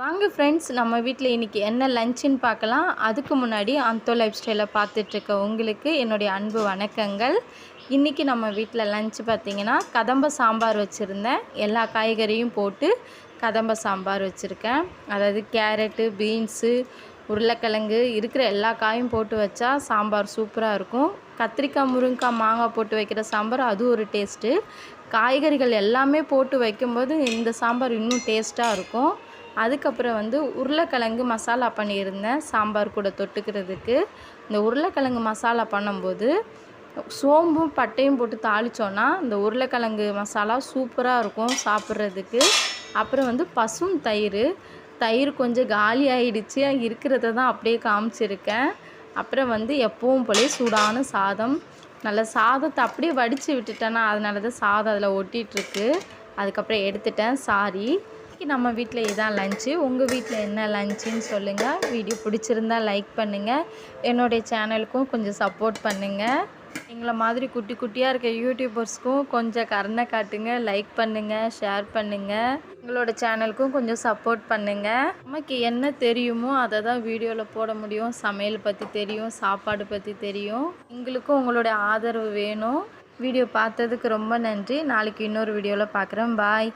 வாங்க ஃப்ரெண்ட்ஸ் நம்ம வீட்டில் இன்றைக்கி என்ன லஞ்சுன்னு பார்க்கலாம். அதுக்கு முன்னாடி அந்தோ லைஃப் ஸ்டைலை பார்த்துட்ருக்க உங்களுக்கு என்னுடைய அன்பு வணக்கங்கள். இன்றைக்கி நம்ம வீட்டில் லஞ்ச் பார்த்திங்கன்னா கதம்ப சாம்பார் வச்சுருந்தேன். எல்லா காய்கறியும் போட்டு கதம்ப சாம்பார் வச்சுருக்கேன். அதாவது கேரட்டு பீன்ஸு உருளைக்கிழங்கு இருக்கிற எல்லா காயும் போட்டு வச்சா சாம்பார் சூப்பராக இருக்கும். கத்திரிக்காய் முருங்கைக்காய் மாங்காய் போட்டு வைக்கிற சாம்பார் அது ஒரு டேஸ்ட்டு காய்கறிகள் எல்லாமே போட்டு வைக்கும்போது இந்த சாம்பார் இன்னும் டேஸ்ட்டாக இருக்கும். அதுக்கப்புறம் வந்து உருளைக்கிழங்கு மசாலா பண்ணியிருந்தேன் சாம்பார் கூட தொட்டுக்கிறதுக்கு. இந்த உருளைக்கிழங்கு மசாலா பண்ணும்போது சோம்பும் பட்டையும் போட்டு தாளித்தோன்னா இந்த உருளைக்கிழங்கு மசாலா சூப்பராக இருக்கும் சாப்பிட்றதுக்கு. அப்புறம் வந்து பசும் தயிர். தயிர் கொஞ்சம் காலி ஆகிடுச்சு இருக்கிறத தான் அப்படியே காமிச்சிருக்கேன். அப்புறம் வந்து எப்பவும் போலே சூடான சாதம். நல்ல சாதத்தை அப்படியே வடித்து விட்டுட்டேன்னா அதனால தான் சாதம் அதில் ஒட்டிகிட்ருக்கு அதுக்கப்புறம் எடுத்துட்டேன் சாரி. இன்றைக்கி நம்ம வீட்டில் இதான் லஞ்சு உங்கள் வீட்டில் என்ன லஞ்சுன்னு சொல்லுங்கள் வீடியோ பிடிச்சிருந்தா லைக் பண்ணுங்கள் என்னுடைய சேனலுக்கும் கொஞ்சம் சப்போர்ட் பண்ணுங்கள் எங்களை மாதிரி குட்டி குட்டியாக இருக்க யூடியூபர்ஸ்க்கும் கொஞ்சம் கருணை காட்டுங்க லைக் பண்ணுங்கள் ஷேர் பண்ணுங்கள் எங்களோட சேனலுக்கும் கொஞ்சம் சப்போர்ட் பண்ணுங்கள் நமக்கு என்ன தெரியுமோ அதை தான் வீடியோவில் போட முடியும். சமையல் பற்றி தெரியும் சாப்பாடு பற்றி தெரியும். எங்களுக்கும் உங்களுடைய ஆதரவு வேணும். வீடியோ பார்த்ததுக்கு ரொம்ப நன்றி. நாளைக்கு இன்னொரு வீடியோவில் பார்க்குறேன். பாய்